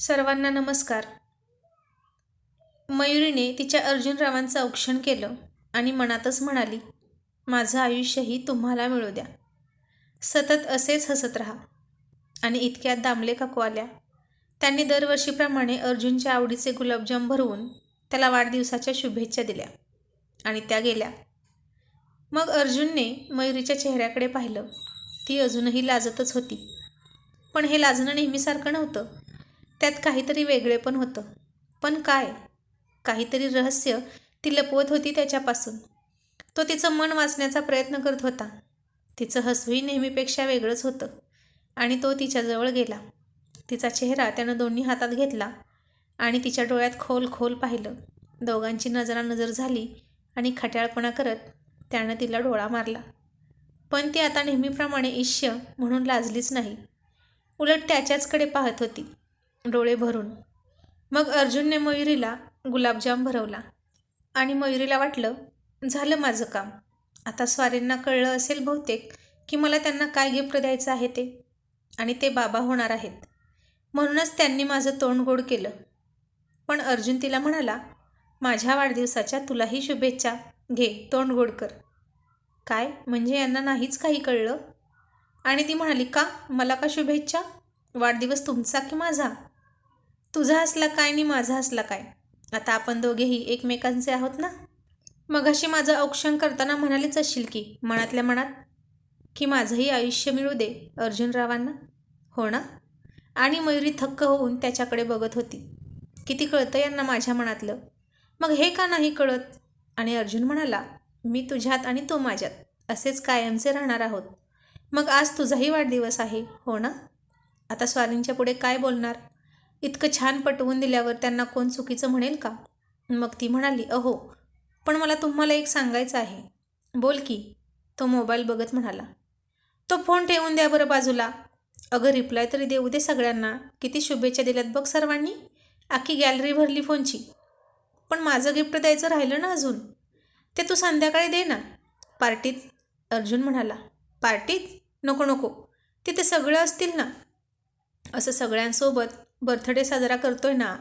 सर्वांना नमस्कार. मयुरीने तिच्या अर्जुनरावांचं औक्षण केलं आणि मनातच म्हणाली माझं आयुष्यही तुम्हाला मिळू द्या. सतत असेच हसत राहा. आणि इतक्यात दामले काकू आल्या. त्यांनी दरवर्षीप्रमाणे अर्जुनच्या आवडीचे गुलाबजाम भरवून त्याला वाढदिवसाच्या शुभेच्छा दिल्या आणि त्या गेल्या. मग अर्जुनने मयुरीच्या चेहऱ्याकडे पाहिलं. ती अजूनही लाजतच होती. पण हे लाजणं नेहमीसारखं नव्हतं. त्यात काहीतरी वेगळे पण होतं. पण काय? काहीतरी रहस्य ती लपवत होती त्याच्यापासून. तो तिचं मन वाचण्याचा प्रयत्न करत होता. तिचं हसूही नेहमीपेक्षा वेगळंच होतं. आणि तो तिच्याजवळ गेला. तिचा चेहरा त्यानं दोन्ही हातात घेतला आणि तिच्या डोळ्यात खोल खोल पाहिलं. दोघांची नजरानजर झाली आणि खट्याळपणा करत त्यानं तिला डोळा मारला. पण ती आता नेहमीप्रमाणे ईश्य म्हणून लाजलीच नाही. उलट त्याच्याचकडे पाहत होती. डोळे भरून. मग अर्जुनने मयुरीला गुलाबजाम भरवला आणि मयुरीला वाटलं झालं माझं काम. आता स्वारींना कळलं असेल बहुतेक की मला त्यांना काय गिफ्ट द्यायचं आहे ते. आणि ते बाबा होणार आहेत. म्हणूनच त्यांनी माझं तोंड गोड केलं. पण अर्जुन तिला म्हणाला माझ्या वाढदिवसाच्या तुलाही शुभेच्छा. घे तोंड गोड कर. काय? म्हणजे यांना नाहीच काही कळलं? आणि ती म्हणाली का? मला का शुभेच्छा? वाढदिवस तुमचा की माझा? तुझा असला काय आणि माझा असला काय? आता आपण दोघेही एकमेकांचे आहोत ना? मगाशी माझं औक्षण करताना म्हणालीच असशील की मनातल्या मनात की माझंही आयुष्य मिळू दे अर्जुनरावांना. हो ना? आणि मयुरी थक्क होऊन त्याच्याकडे बघत होती. किती कळतं यांना माझ्या मनातलं. मग हे का नाही कळत? आणि अर्जुन म्हणाला मी तुझ्यात आणि तू माझ्यात. असेच कायमचे राहणार आहोत. मग आज तुझाही वाढदिवस आहे. हो ना? आता स्वारींच्या पुढे काय बोलणार? इतकं छान पटवून दिल्यावर त्यांना कोण चुकीचं म्हणेल का? मग ती म्हणाली अहो पण मला तुम्हाला एक सांगायचं आहे. बोल की. तो मोबाईल बघत म्हणाला तो फोन ठेवून द्या बरं बाजूला. अगं रिप्लाय तरी देऊ दे सगळ्यांना. किती शुभेच्छा दिल्यात बघ सर्वांनी. आखी गॅलरी भरली फोनची. पण माझं गिफ्ट द्यायचं राहिलं ना अजून? ते तू संध्याकाळी दे ना. पार्टीत अर्जुन म्हणाला पार्टीत? नको नको. तिथे सगळं असतील ना? असं सगळ्यांसोबत बर्थडे साजरा करतोय ना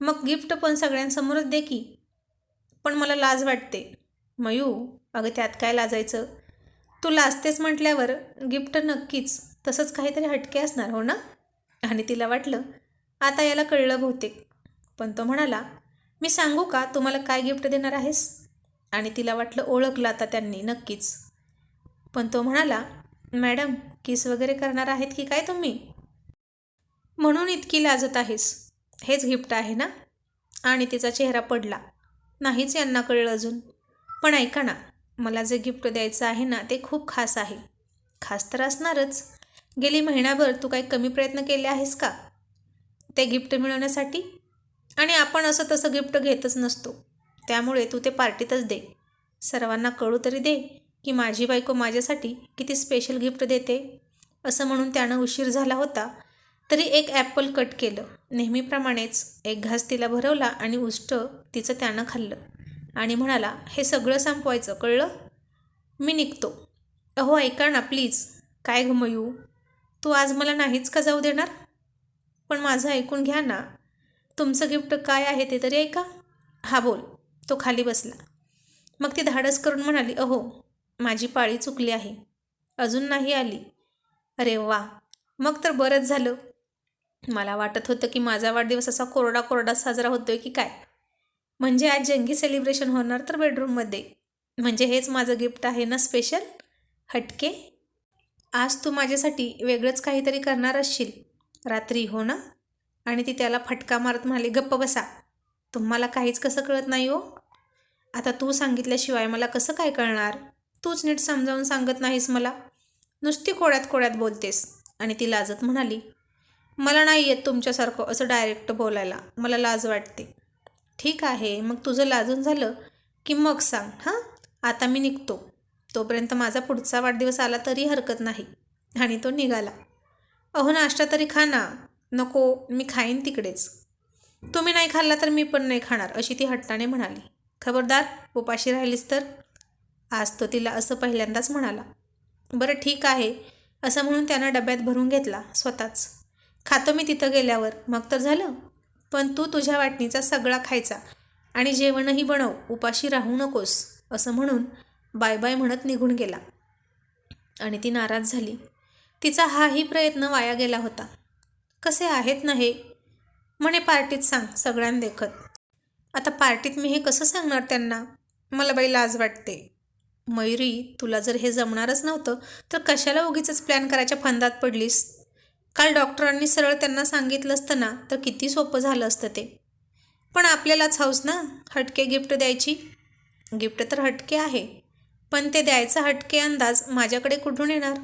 मग गिफ्ट पण सगळ्यांसमोरच दे की. पण मला लाज वाटते. मयू अगं त्यात काय लाजायचं? तू लाजतेस म्हटल्यावर गिफ्ट नक्कीच तसंच काहीतरी हटके असणार हो ना? आणि तिला वाटलं आता याला कळलं बहुतेक. पण तो म्हणाला मी सांगू का तुम्हाला काय गिफ्ट देणार आहेस? आणि तिला वाटलं ओळखलं आता त्यांनी नक्कीच. पण तो म्हणाला मॅडम किस वगैरे करणार आहेत की काय तुम्ही? म्हणून इतकी लाजत आहेस. हेच गिफ्ट आहे ना? आणि तिचा चेहरा पडला. नाहीच यांना कळलं अजून. पण ऐका ना मला जे गिफ्ट द्यायचं आहे ना ते खूप खास आहे. खास तर असणारच. गेली महिनाभर तू काही कमी प्रयत्न केले आहेस का? ते गिफ्ट मिळवण्यासाठी? आणि आपण असं तसं गिफ्ट घेतच नसतो. त्यामुळे तू ते पार्टीतच दे. सर्वांना कळू तरी दे की माझी बायको माझ्यासाठी किती स्पेशल गिफ्ट देते. असं म्हणून त्यानं उशीर झाला होता. तरी एक ॲपल कट केलं. नेहमीप्रमाणेच एक घास तिला भरवला आणि उष्ट तिचं त्यानं खाल्लं. आणि म्हणाला हे सगळं संपवायचं कळलं? मी निघतो. अहो ऐका ना प्लीज काय घुमयू तू आज मला नाहीच का जाऊ देणार? पण माझं ऐकून घ्या ना. तुमचं गिफ्ट काय आहे ते तरी ऐका. हा बोल. तो खाली बसला. मग ती धाडस करून म्हणाली अहो माझी पाळी चुकली आहे. अजून नाही आली. अरे वा. मग तर बरंच झालं. मला वाटत होतं की माझा वाढदिवस असा कोरडा कोरडा साजरा होतोय की काय? म्हणजे आज जंगी सेलिब्रेशन होणार तर बेडरूममध्ये म्हणजे हेच माझं गिफ्ट आहे ना स्पेशल हटके? आज तू माझ्यासाठी वेगळंच काहीतरी करणार असशील. रात्री हो ना? आणि ती त्याला फटका मारत म्हणाली गप्प बसा. तुम्हाला काहीच कसं कळत नाही हो. आता तू सांगितल्याशिवाय मला कसं काय कळणार? तूच नीट समजावून सांगत नाहीस मला. नुसती कोड्यात कोड्यात बोलतेस. आणि ती लाजत म्हणाली मला नाही येत तुमच्यासारखं असं डायरेक्ट बोलायला. मला लाज वाटते. ठीक आहे मग तुझं लाजून झालं की मग सांग हां? आता मी निघतो. तोपर्यंत माझा पुढचा वाढदिवस आला तरी हरकत नाही. आणि तो निघाला. अहो नाश्ता तरी खा ना. नको मी खाईन तिकडेच. तुम्ही नाही खाल्ला तर मी पण नाही खाणार अशी ती हट्टाने म्हणाली. खबरदार उपाशी राहिलीस तर? आज तो तिला असं पहिल्यांदाच म्हणाला. बरं ठीक आहे. असं म्हणून त्यानं डब्यात भरून घेतला स्वतःच. खातो मी तिथं गेल्यावर. मग तर झालं. पण तू तुझ्या वाटणीचा सगळा खायचा आणि जेवणही बनव. उपाशी राहू नकोस असं म्हणून बाय बाय म्हणत निघून गेला. आणि ती नाराज झाली. तिचा हाही प्रयत्न वाया गेला होता. कसे आहेत ना हे? म्हणे पार्टीत सांग सगळ्यांदेखत. आता पार्टीत मी हे कसं सांगणार त्यांना? मला बाई लाज वाटते. मयुरी तुला जर हे जमणारच नव्हतं तर कशाला उगीच प्लॅन करायच्या फंदात पडलीस? काल डॉक्टरांनी सरळ त्यांना सांगितलं असतं ना तर किती सोपं झालं असतं ते. पण आपल्यालाच हौस ना हटके गिफ्ट द्यायची. गिफ्ट तर हटके आहे पण ते द्यायचा हटके अंदाज माझ्याकडे कुठून येणार?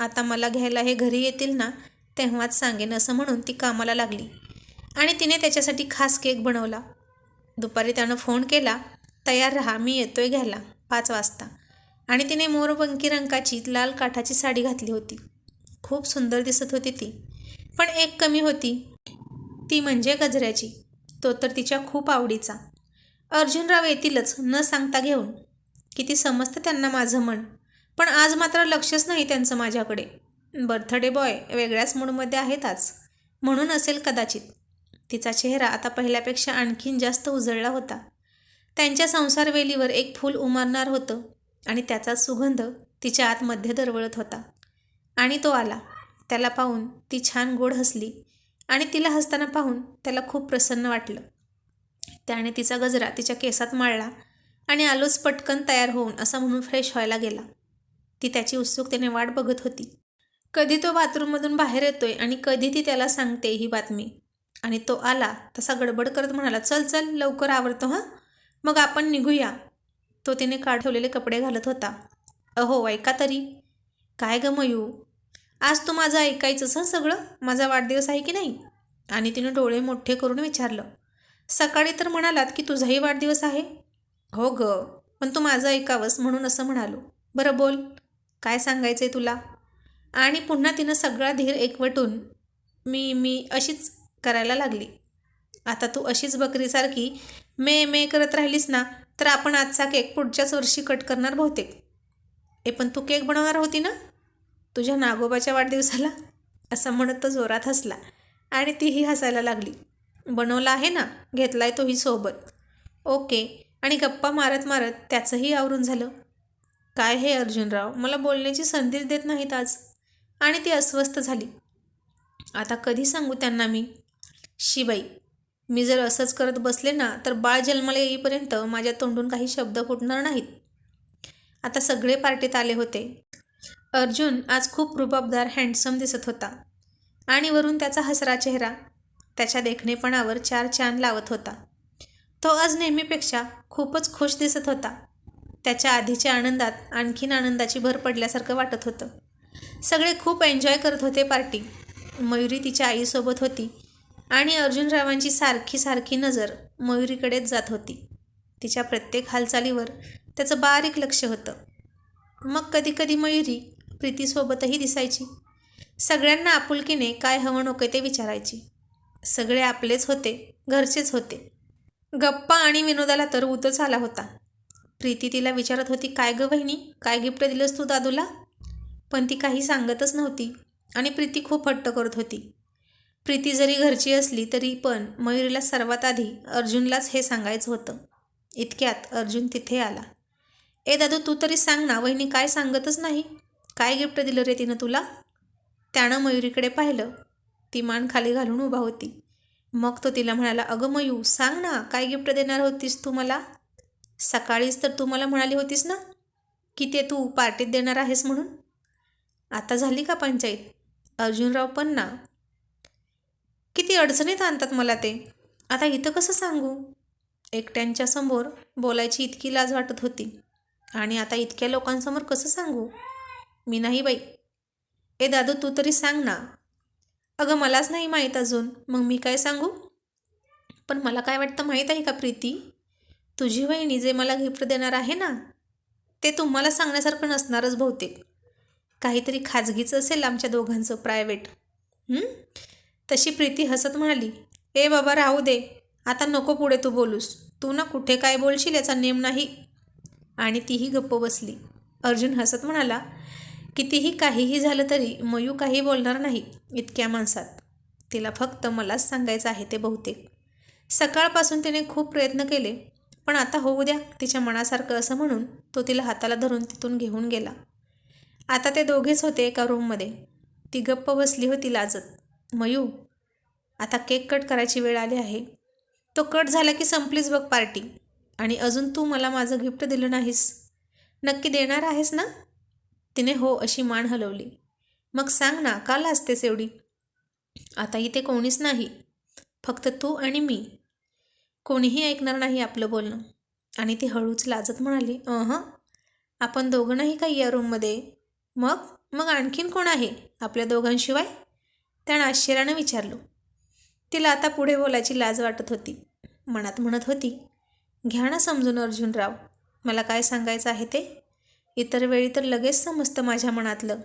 आता मला घ्यायला हे घरी येतील ना तेव्हाच सांगेन असं म्हणून ती कामाला लागली. आणि तिने त्याच्यासाठी खास केक बनवला. दुपारी त्यानं फोन केला तयार राहा मी येतोय घ्यायला. पाच वाजता. आणि तिने मोरपंकी रंगाची लाल काठाची साडी घातली होती. खूप सुंदर दिसत होती ती. पण एक कमी होती. ती म्हणजे गजऱ्याची. तो तर तिच्या खूप आवडीचा. अर्जुनराव येतीलच न सांगता घेऊन. किती समजतं त्यांना माझं मन. पण आज मात्र लक्षच नाही त्यांचं माझ्याकडे. बर्थडे बॉय वेगळ्याच मूडमध्ये आहेत आज. म्हणून असेल कदाचित. तिचा चेहरा आता पहिल्यापेक्षा आणखीन जास्त उजळला होता. त्यांच्या संसारवेलीवर एक फूल उमारणार होतं आणि त्याचा सुगंध तिच्या आतमध्ये दरवळत होता. आणि तो आला. त्याला पाहून ती छान गोड हसली आणि तिला हसताना पाहून त्याला खूप प्रसन्न वाटलं. त्याने तिचा गजरा तिच्या केसात माळला आणि आलोच पटकन तयार होऊन असा म्हणून फ्रेश व्हायला गेला. ती त्याची उत्सुकतेने वाट बघत होती. कधी तो बाथरूममधून बाहेर येतोय आणि कधी ती त्याला सांगते ही बातमी. आणि तो आला तसा गडबड करत म्हणाला चल चल लवकर आवडतो हां? मग आपण निघूया. तो तिने काढ ठेवलेले कपडे घालत होता. अहो ऐका तरी. काय ग मयू? आज तू माझं ऐकायचंच हं सगळं? माझा वाढदिवस आहे की नाही? आणि तिनं डोळे मोठे करून विचारलं. सकाळी तर म्हणालात की तुझाही वाढदिवस आहे? हो ग पण तू माझं ऐकावंस म्हणून असं म्हणालो. बरं बोल काय सांगायचं आहे तुला? आणि पुन्हा तिनं सगळा धीर एकवटून मी मी अशीच करायला लागली. आता तू अशीच बकरीसारखी मे मे करत राहिलीस ना तर आपण आजचा केक पुढच्याच वर्षी कट करणार बहुतेक. ए पण तू केक बनवणार होती ना? तुझ्या नागोबाच्या वाढदिवसाला असं म्हणत तो जोरात हसला आणि तीही हसायला लागली. बनवला आहे ना? घेतलाय तोही सोबत. ओके. आणि गप्पा मारत मारत त्याचंही आवरून झालं. काय हे अर्जुनराव? मला बोलण्याची संधीच देत नाहीत आज. आणि ती अस्वस्थ झाली. आता कधी सांगू त्यांना मी? शिबाई मी जर असंच करत बसले ना तर बाळ जन्माला येईपर्यंत माझ्या तोंडून काही शब्द फुटणार नाहीत. आता सगळे पार्टीत आले होते. अर्जुन आज खूप रुबाबदार हँडसम दिसत होता. आणि वरून त्याचा हसरा चेहरा त्याच्या देखणेपणावर चार चान लावत होता. तो आज नेहमीपेक्षा खूपच खुश दिसत होता. त्याच्या आधीच्या आनंदात आणखीन आनंदाची भर पडल्यासारखं वाटत होतं. सगळे खूप एन्जॉय करत होते पार्टी मयुरी तिच्या आईसोबत होती आणि अर्जुनरावांची सारखी सारखी नजर मयुरीकडेच जात होती. तिच्या प्रत्येक हालचालीवर त्याचं बारीक लक्ष होतं. मग कधी कधी मयुरी प्रीतीसोबतही दिसायची. सगळ्यांना आपुलकीने काय हवं नको ते विचारायची. सगळे आपलेच होते घरचेच होते. गप्पा आणि विनोदाला तर उतच आला होता. प्रीती तिला विचारत होती काय गं बहिणी? काय गिफ्ट दिलंस तू दादूला? पण ती काही सांगतच नव्हती आणि प्रीती खूप हट्ट करत होती. प्रीती जरी घरची असली तरी पण मयुरीला सर्वात आधी अर्जुनलाच हे सांगायचं होतं. इतक्यात अर्जुन तिथे आला. ए दादू तू तरी सांग ना वहिनी काय सांगतच नाही? काय गिफ्ट दिलं रे तिनं तुला? त्यानं मयुरीकडे पाहिलं. ती मान खाली घालून उभा होती. मग तो तिला म्हणाला अगं मयू सांग ना काय गिफ्ट देणार होतीस तू मला? सकाळीच तर तू मला म्हणाली होतीस ना की ते तू पार्टीत देणार आहेस म्हणून? आता झाली का पंचायत अर्जुनराव पण ना. किती अडचणीत आणतात मला ते. आता इथं कसं सांगू? एकट्यांच्या समोर बोलायची इतकी लाज वाटत होती. आणि आता इतक्या लोकांसमोर कसं सांगू? मी नाही बाई. ए दादू तू तरी सांग ना. अगं मलाच नाही माहीत अजून. मग मी काय सांगू? पण मला काय वाटतं माहीत आहे का प्रीती? तुझी वहिनी जे मला गिफ्ट देणार आहे ना ते तुम्हाला सांगण्यासारखं नसणारच बहुतेक. काहीतरी खाजगीचं असेल आमच्या दोघांचं प्रायव्हेट तशी प्रीती हसत म्हणाली. ए बाबा राहू दे. आता नको पुढे तू बोलूस. तू ना कुठे काय बोलशील याचा नेम नाही. आणि तीही गप्प बसली. अर्जुन हसत म्हणाला कितीही काहीही झालं तरी मयू काही बोलणार नाही इतक्या माणसात. तिला फक्त मलाच सांगायचं आहे ते बहुतेक. सकाळपासून तिने खूप प्रयत्न केले पण आता होऊ द्या तिच्या मनासारखं असं म्हणून तो तिला हाताला धरून तिथून घेऊन गेला. आता ते दोघेच होते एका रूममध्ये. ती गप्प बसली होती लाजत. मयू आता केक कट करायची वेळ आली आहे. तो कट झाला की संपलीच बघ पार्टी. आणि अजून तू मला माझं गिफ्ट दिलं नाहीस. नक्की देणार आहेस ना? तिने हो अशी मान हलवली. मग सांग ना का लाजतेस एवढी? आता इथे कोणीच नाही. फक्त तू आणि मी. कोणीही ऐकणार नाही आपलं बोलणं. आणि ती हळूच लाजत म्हणाली अहं आपण दोघं नाही काही या रूममध्ये? मग? मग आणखीन कोण आहे आपल्या दोघांशिवाय? त्यानं आश्चर्यानं विचारलो. तिला आता पुढे बोलायची लाज वाटत होती. मनात म्हणत होती घ्या ना समजून अर्जुनराव मला काय सांगायचं आहे ते? इतर वेळी तर लगेच समजतं माझ्या मनातलं.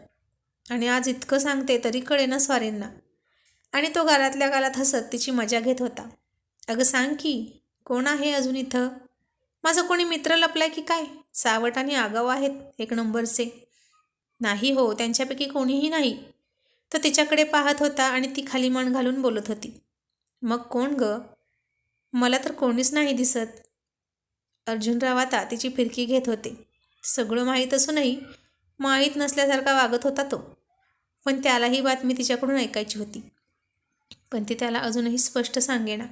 आणि आज इतकं सांगते तरी कळेना स्वारींना. आणि तो गालातल्या गालात हसत तिची मजा घेत होता. अगं सांग की कोण आहे अजून इथं? माझं कोणी मित्र लपलाय की काय? सावट आणि आगाव आहेत एक नंबरचे. नाही हो त्यांच्यापैकी कोणीही नाही. तो तिच्याकडे पाहत होता आणि ती खाली मान घालून बोलत होती. मग कोण ग? मला तर कोणीच नाही दिसत. अर्जुनराव आता तिची फिरकी घेत होते. सगळं माहीत असूनही माहीत नसल्यासारखा वागत होता तो. पण त्याला ही बातमी तिच्याकडून ऐकायची होती. पण ती त्याला अजूनही स्पष्ट सांगेना.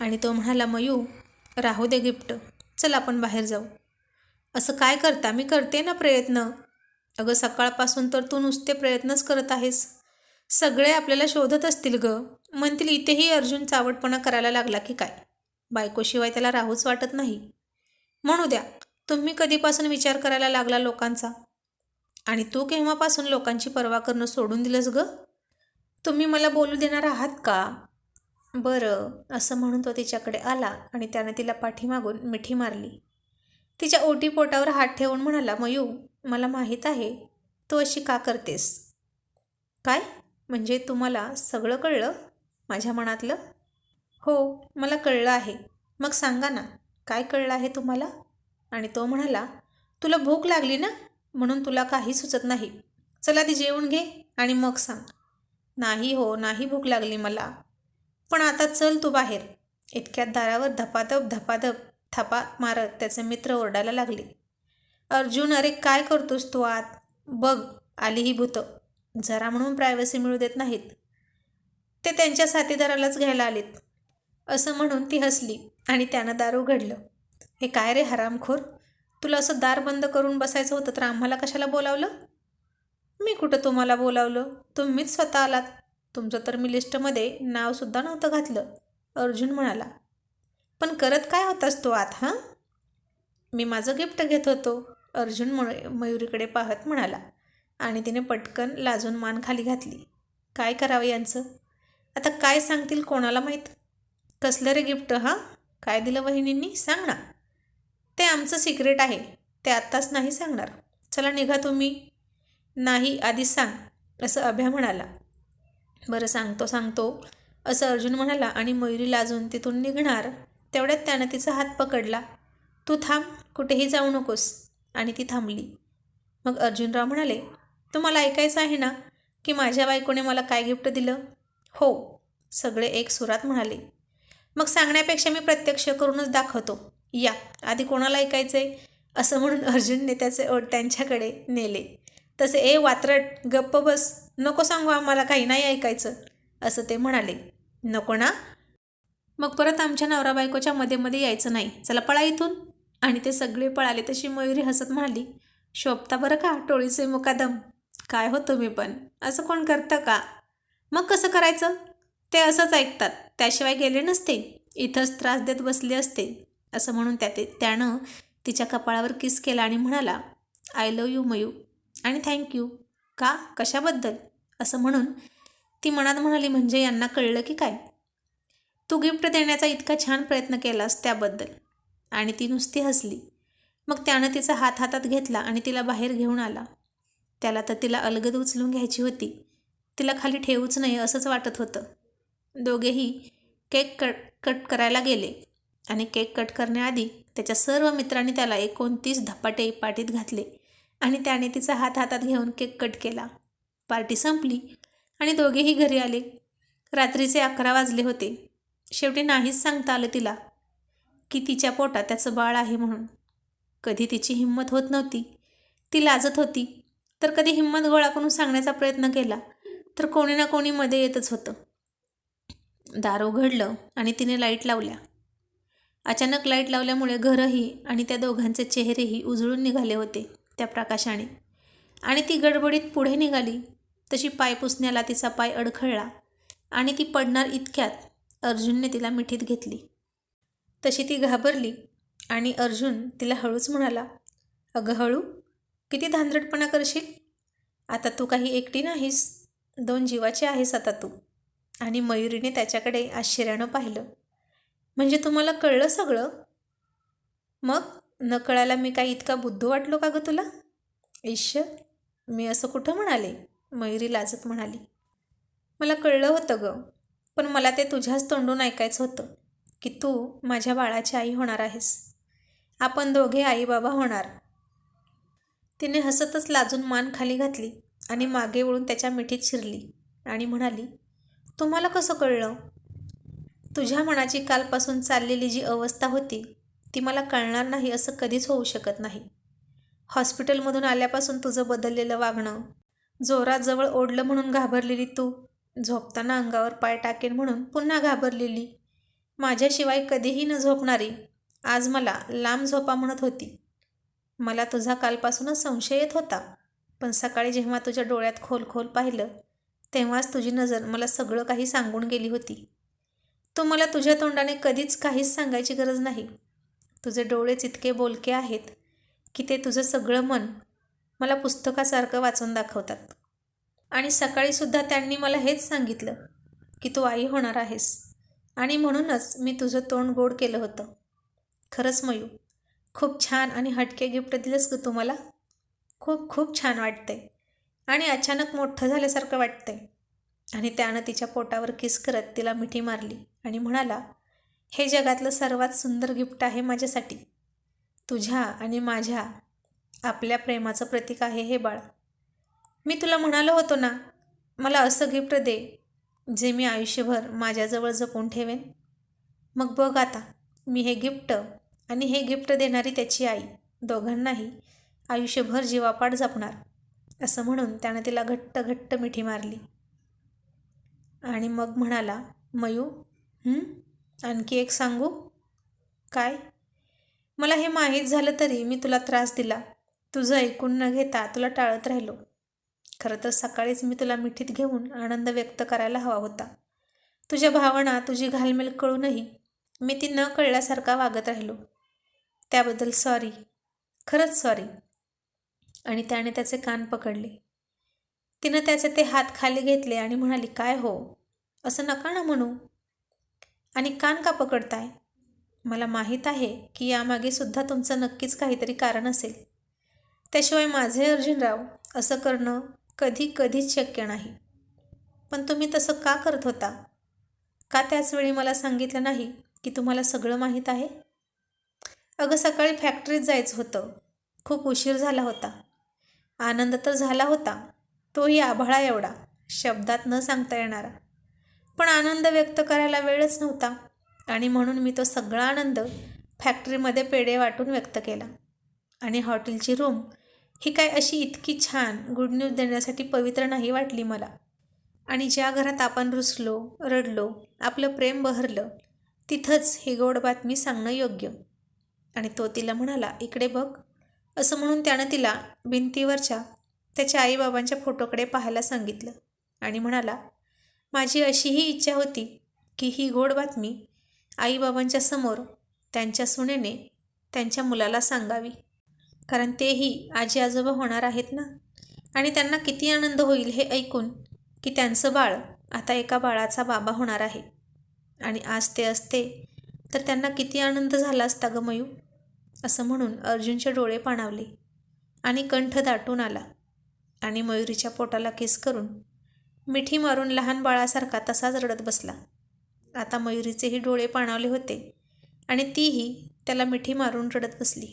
आणि तो म्हणाला मयू राहू दे गिफ्ट. चल आपण बाहेर जाऊ. असं काय करता? मी करते ना प्रयत्न. अगं सकाळपासून तर तू नुसते प्रयत्नच करत आहेस. सगळे आपल्याला शोधत असतील ग. म्हणतील इथेही अर्जुन चावटपणा करायला लागला की काय? बायकोशिवाय त्याला राहूच वाटत नाही. म्हणू द्या. तुम्ही कधीपासून विचार करायला लागला लोकांचा? आणि तू केव्हापासून लोकांची पर्वा करणं सोडून दिलंस ग? तुम्ही मला बोलू देणार आहात का? बरं असं म्हणून तो तिच्याकडे आला आणि त्याने तिला पाठीमागून मिठी मारली. तिच्या ओटी पोटावर हात ठेवून म्हणाला मयू मला माहीत आहे तू अशी का करतेस? काय? म्हणजे तुम्हाला सगळं कळलं? माझ्या मनातलं? हो मला कळलं आहे. मग सांगा ना काय कळलं आहे तुम्हाला? आणि तो म्हणाला तुला भूक लागली ना? म्हणून तुला काही सुचत नाही. चला ती जेवून घे आणि मग सांग. नाही हो नाही भूक लागली मला. पण आता चल तू बाहेर. इतक्यात दारावर धपाधप धपाधप थपा मारत त्याचे मित्र ओरडायला लागले. अर्जुन अरे काय करतोस तू आत? बघ आली ही भूतं. जरा म्हणून प्रायव्हसी मिळू देत नाहीत. ते त्यांच्या साथीदारालाच घ्यायला आलेत. असं म्हणून ती हसली आणि त्यानं दार उघडलं. हे काय रे हरामखोर? तुला असं दार बंद करून बसायचं होतं तर आम्हाला कशाला बोलावलं? मी कुठं तुम्हाला बोलावलं? तुम्हीच स्वतः आलात. तुमचं तर मी लिस्टमध्ये नावसुद्धा नव्हतं घातलं अर्जुन म्हणाला. पण करत काय होतास तो आत हां? मी माझं गिफ्ट घेत होतो अर्जुन मय मयुरीकडे पाहत म्हणाला. आणि तिने पटकन लाजून मान खाली घातली. काय करावं यांचं? आता काय सांगतील कोणाला माहीत? कसलं रे गिफ्ट हां? काय दिलं वहिनींनी? सांग ना. ते आमचं सिक्रेट आहे. ते आत्ताच नाही सांगणार. चला निघा तुम्ही. नाही आधीच सांग असं अभ्या म्हणाला. बरं सांगतो सांगतो. असं अर्जुन म्हणाला आणि मयुरी लाजून तिथून निघणार. तेवढ्यात त्यानं तिचा हात पकडला. तू थांब कुठेही जाऊ नकोस. आणि ती थांबली. मग अर्जुनराव म्हणाले तुम्हाला ऐकायचं आहे ना की माझ्या बायकोने मला काय गिफ्ट दिलं? हो सगळे एक सुरात म्हणाले. मग सांगण्यापेक्षा मी प्रत्यक्ष करूनच दाखवतो. या आधी कोणाला ऐकायचं आहे असं म्हणून अर्जुनने त्याचे ओठ त्यांच्याकडे नेले. तसे ए वात्रट गप्प बस. नको सांगू आम्हाला काही नाही ऐकायचं. असं ते म्हणाले. नको ना? मग परत आमच्या नवरा बायकोच्या मध्ये मध्ये यायचं नाही. चला पळा इथून. आणि ते सगळे पळाले तशी मयुरी हसत म्हणाली. शोभता बरं का टोळीचे मुकादम? काय हो तुम्ही पण? असं कोण करतं का? मग कसं करायचं? ते असंच ऐकतात. त्याशिवाय गेले नसते. इथंच त्रास देत बसले असते. असं म्हणून त्या ते त्यानं तिच्या कपाळावर किस केला आणि म्हणाला आय लव यू मयू. आणि थँक्यू का? कशाबद्दल? असं म्हणून ती मनात म्हणाली म्हणजे यांना कळलं की काय? तू गिफ्ट देण्याचा इतका छान प्रयत्न केलास त्याबद्दल. आणि ती नुसती हसली. मग त्यानं तिचा हात हातात घेतला आणि तिला बाहेर घेऊन आला. त्याला तर तिला अलगद उचलून घ्यायची होती. तिला खाली ठेवूच नाही असंच वाटत होतं. दोघेही केक कट कट करायला गेले. आणि केक कट करण्याआधी त्याच्या सर्व मित्रांनी त्याला एकोणतीस धपाटे पाठीत घातले आणि त्याने तिचा हात हातात घेऊन केक कट केला. पार्टी संपली आणि दोघेही घरी आले. रात्रीचे अकरा वाजले होते. शेवटी नाहीच सांगता आलं तिला की तिच्या पोटात त्याचं बाळ आहे म्हणून. कधी तिची हिंमत होत नव्हती. ती लाजत होती. तर कधी हिंमत गोळा करून सांगण्याचा प्रयत्न केला तर कोणी ना कोणी मध्ये येतच होतं. दार उघडलं आणि तिने लाइट लावल्या. अचानक लाइट लावल्यामुळे घरही आणि त्या दोघांचे चेहरेही उजळून निघाले होते त्या प्रकाशाने. आणि ती गडबडीत पुढे निघाली. तशी पाय पुसण्याला तिचा पाय अडखळला आणि ती पडणार इतक्यात अर्जुनने तिला मिठीत घेतली. तशी ती घाबरली आणि अर्जुन तिला हळूच म्हणाला अगं हळू किती धांदरटपणा करशील? आता तू काही एकटी नाहीस. दोन जीवाची आहेस आता तू. आणि मयुरीने त्याच्याकडे आश्चर्यानं पाहिलं. म्हणजे तुम्हाला कळलं सगळं? मग? न कळायला मी काही इतका बुद्धू वाटलो का गं तुला? ईश्य मी असं कुठं म्हणाले? मयुरी लाजत म्हणाली. मला कळलं होतं गं पण मला ते तुझ्याच तोंडून ऐकायचं होतं की तू माझ्या बाळाची आई होणार आहेस. आपण दोघे आई बाबा होणार. तिने हसतच लाजून मान खाली घातली आणि मागे वळून त्याच्या मिठीत शिरली आणि म्हणाली तुम्हाला कसं कळलं? तुझ्या मनाची कालपासून चाललेली जी अवस्था होती ती मला कळणार नाही असं कधीच होऊ शकत नाही. हॉस्पिटलमधून आल्यापासून तुझं बदललेलं वागणं जोराजवळ ओढलं म्हणून घाबरलेली तू झोपताना अंगावर पाय टाकेन म्हणून पुन्हा घाबरलेली. माझ्याशिवाय कधीही न झोपणारी आज मला लांब झोपा म्हणत होती. मला तुझा कालपासूनच संशय येत होता पण सकाळी जेव्हा तुझ्या डोळ्यात खोल खोल पाहिलं तेव्हाच तुझी नजर मला सगळं काही सांगून गेली होती. तू मला तुझ्या तोंडाने कधीच काहीच सांगायची गरज नाही. तुझे डोळेच इतके बोलके आहेत की ते तुझं सगळं मन मला पुस्तकासारखं वाचून दाखवतात. आणि सकाळीसुद्धा त्यांनी मला हेच सांगितलं की तू आई होणार आहेस. आणि म्हणूनच मी तुझं तोंड गोड केलं होतं. खरंच मयू खूप छान आणि हटके गिफ्ट दिलंस ग तुम्हाला खूप खूप छान वाटते आणि अचानक मोठं झाल्यासारखं वाटतंय. आणि त्यानं तिच्या पोटावर किस करत तिला मिठी मारली. आणि म्हणाला हे जगातलं सर्वात सुंदर गिफ्ट आहे माझ्यासाठी. तुझ्या आणि माझ्या आपल्या प्रेमाचं प्रतीक आहे हे बाळ. मी तुला म्हणालो होतो ना मला असं गिफ्ट दे जे मी आयुष्यभर माझ्याजवळ जपून ठेवेन. मग बघ आता मी हे गिफ्ट आणि हे गिफ्ट देणारी त्याची आई दोघांनाही आयुष्यभर जीवापाड जपणार असं म्हणून त्यानं तिला घट्ट घट्ट मिठी मारली. आणि मग म्हणाला मयू आणखी एक सांगू? काय? मला हे माहीत झालं तरी मी तुला त्रास दिला. तुझं ऐकून न घेता तुला टाळत राहिलो. खरं तर सकाळीच मी तुला मिठीत घेऊन आनंद व्यक्त करायला हवा होता. तुझ्या भावना तुझी घालमेल कळूनही मी ती न कळल्यासारखा वागत राहिलो. त्याबद्दल सॉरी खरंच सॉरी आणि त्याने त्याचे कान पकडले. तिनं त्याचे ते हात खाली घेतले आणि म्हणाली काय हो? असं नका ना म्हणू. आणि कान का पकडताय? मला माहीत आहे की यामागे सुद्धा तुमचं नक्कीच काहीतरी कारण असेल. त्याशिवाय माझे अर्जुनराव असं करणं कधी कधीच शक्य नाही. पण तुम्ही तसं का करत होता? का त्याचवेळी मला सांगितलं नाही की तुम्हाला सगळं माहीत आहे? अगं सकाळी फॅक्टरीत जायचं होतं. खूप उशीर झाला होता. आनंद तर झाला होता. तोही आभाळा एवढा. शब्दात न सांगता येणारा. पण आनंद व्यक्त करायला वेळच नव्हता. आणि म्हणून मी तो सगळा आनंद फॅक्टरीमध्ये पेढे वाटून व्यक्त केला. आणि हॉटेलची रूम ही काय अशी इतकी छान गुड न्यूज देण्यासाठी पवित्र नाही वाटली मला. आणि ज्या घरात आपण रुसलो रडलो आपलं प्रेम बहरलं तिथंच ही गोड बातमी सांगणं योग्य. आणि तो तिला म्हणाला इकडे बघ. असं म्हणून त्यानं तिला भिंतीवरच्या त्याच्या आईबाबांच्या फोटोकडे पाहायला सांगितलं. आणि म्हणाला माझी अशीही इच्छा होती की ही गोड बातमी आईबाबांच्या समोर त्यांच्या सुनेने त्यांच्या मुलाला सांगावी. कारण तेही आजी आजोबा होणार आहेत ना? आणि त्यांना किती आनंद होईल हे ऐकून की त्यांचं बाळ आता एका बाळाचा बाबा होणार आहे. आणि आज ते असते तर त्यांना किती आनंद झाला असता ग मयू? असं म्हणून अर्जुनचे डोळे पाणावले आणि कंठ दाटून आला आणि मयुरीच्या पोटाला किस करून मिठी मारून लहान बाळासारखा तसाच रडत बसला. आता मयुरीचेही डोळे पाणावले होते आणि तीही त्याला मिठी मारून रडत बसली.